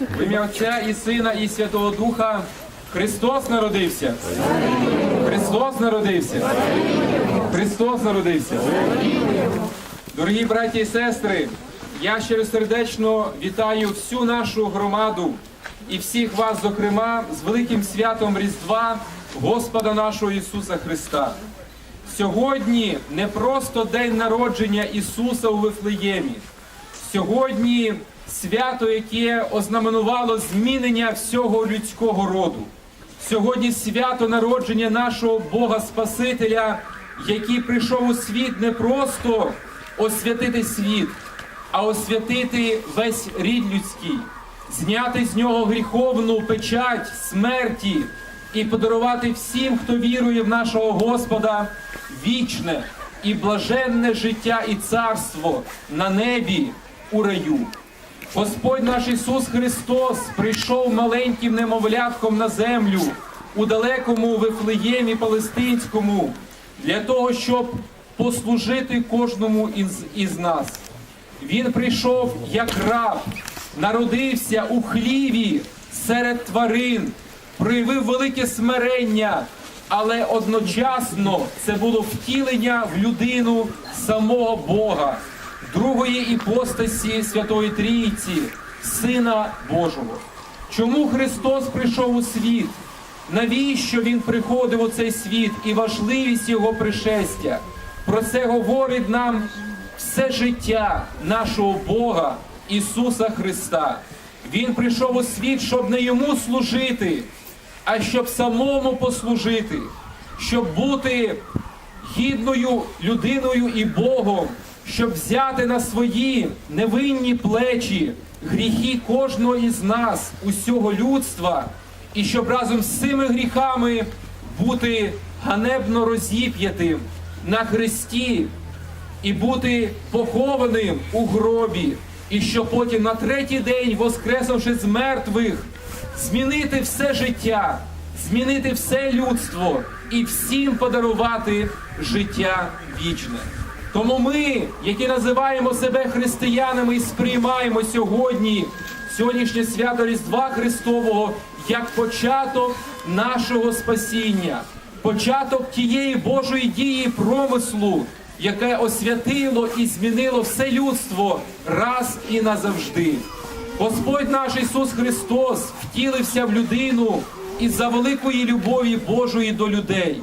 В ім'я Отця і Сина, і Святого Духа Христос народився. Христос народився. Христос народився. Дорогі браті і сестри, я щиросердечно вітаю всю нашу громаду і всіх вас, зокрема, з великим святом Різдва Господа нашого Ісуса Христа. Сьогодні не просто день народження Ісуса у Вифлеємі. Сьогодні свято, яке ознаменувало змінення всього людського роду. Сьогодні свято народження нашого Бога Спасителя, який прийшов у світ не просто освятити світ, а освятити весь рід людський, зняти з нього гріховну печать смерті і подарувати всім, хто вірує в нашого Господа, вічне і блаженне життя і царство на небі у раю. Господь наш Ісус Христос прийшов маленьким немовлятком на землю у далекому Вифлеємі Палестинському для того, щоб послужити кожному із, із нас. Він прийшов як раб, народився у хліві серед тварин, проявив велике смирення, але одночасно це було втілення в людину самого Бога, другої іпостасі Святої Трійці, Сина Божого. Чому Христос прийшов у світ? Навіщо Він приходив у цей світ і важливість Його пришестя? Про це говорить нам все життя нашого Бога Ісуса Христа. Він прийшов у світ, щоб не йому служити, а щоб самому послужити, щоб бути гідною людиною і Богом, щоб взяти на свої невинні плечі гріхи кожного із нас, усього людства, і щоб разом з цими гріхами бути ганебно розіп'ятим на хресті і бути похованим у гробі, і щоб потім на третій день, воскреснувши з мертвих, змінити все життя, змінити все людство і всім подарувати життя вічне. Тому ми, які називаємо себе християнами і сприймаємо сьогодні сьогоднішнє свято Різдва Христового як початок нашого спасіння, початок тієї Божої дії промислу, яке освятило і змінило все людство раз і назавжди. Господь наш Ісус Христос втілився в людину із-за великої любові Божої до людей.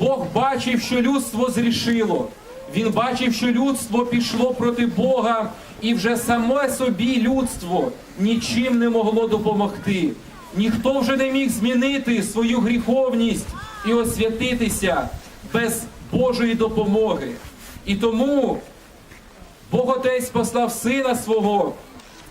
Бог бачив, що людство зрішило. Він бачив, що людство пішло проти Бога, і вже саме собі людство нічим не могло допомогти. Ніхто вже не міг змінити свою гріховність і освятитися без Божої допомоги. І тому Бог Отець послав Сина свого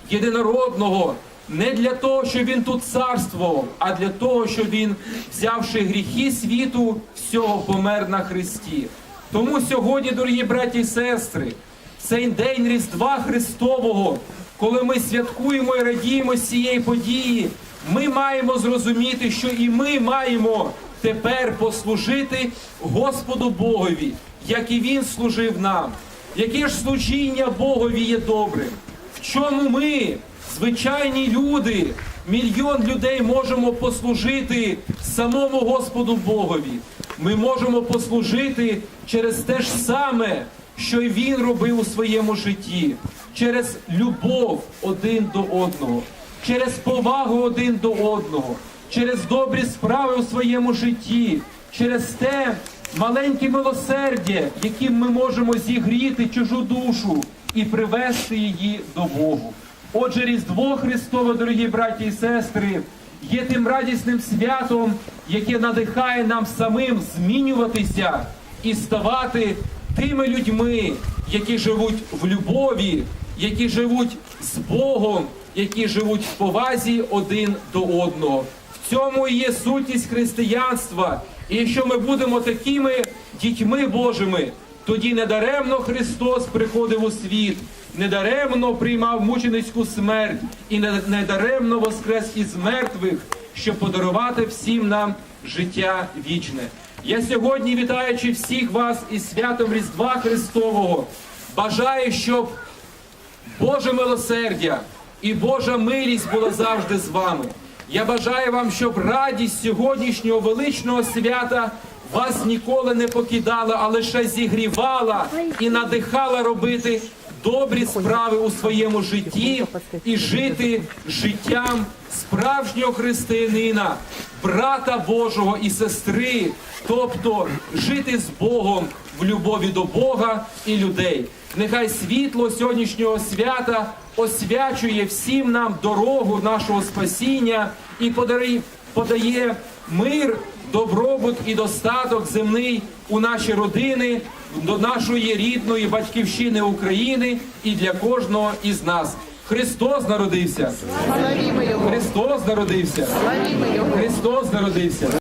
єдинородного не для того, щоб він тут царствував, а для того, щоб він, взявши гріхи світу, всього помер на Христі. Тому сьогодні, дорогі браті і сестри, цей день Різдва Христового, коли ми святкуємо і радіємо цієї події, ми маємо зрозуміти, що і ми маємо тепер послужити Господу Богові, як і Він служив нам. Яке ж служіння Богові є добрим? В чому ми, звичайні люди, мільйон людей можемо послужити самому Господу Богові? Ми можемо послужити через те ж саме, що й він робив у своєму житті, через любов один до одного, через повагу один до одного, через добрі справи у своєму житті, через те маленьке милосердя, яким ми можемо зігріти чужу душу і привести її до Богу. Отже, Різдво Христове, дорогі браті і сестри, є тим радісним святом, яке надихає нам самим змінюватися і ставати тими людьми, які живуть в любові, які живуть з Богом, які живуть в повазі один до одного. В цьому і є сутність християнства. І якщо ми будемо такими дітьми Божими, тоді недаремно Христос приходив у світ, недаремно приймав мученицьку смерть і недаремно воскрес із мертвих, щоб подарувати всім нам життя вічне. Я сьогодні, вітаючи всіх вас із святом Різдва Христового, бажаю, щоб Боже милосердя, і Божа милість була завжди з вами. Я бажаю вам, щоб радість сьогоднішнього величного свята вас ніколи не покидала, а лише зігрівала і надихала робити добрі справи у своєму житті і жити життям справжнього християнина, брата Божого і сестри, тобто жити з Богом в любові до Бога і людей. Нехай світло сьогоднішнього свята освячує всім нам дорогу нашого спасіння і подає мир, добробут і достаток земний у наші родини, до нашої рідної батьківщини України і для кожного із нас. Христос народився! Христос народився! Христос народився!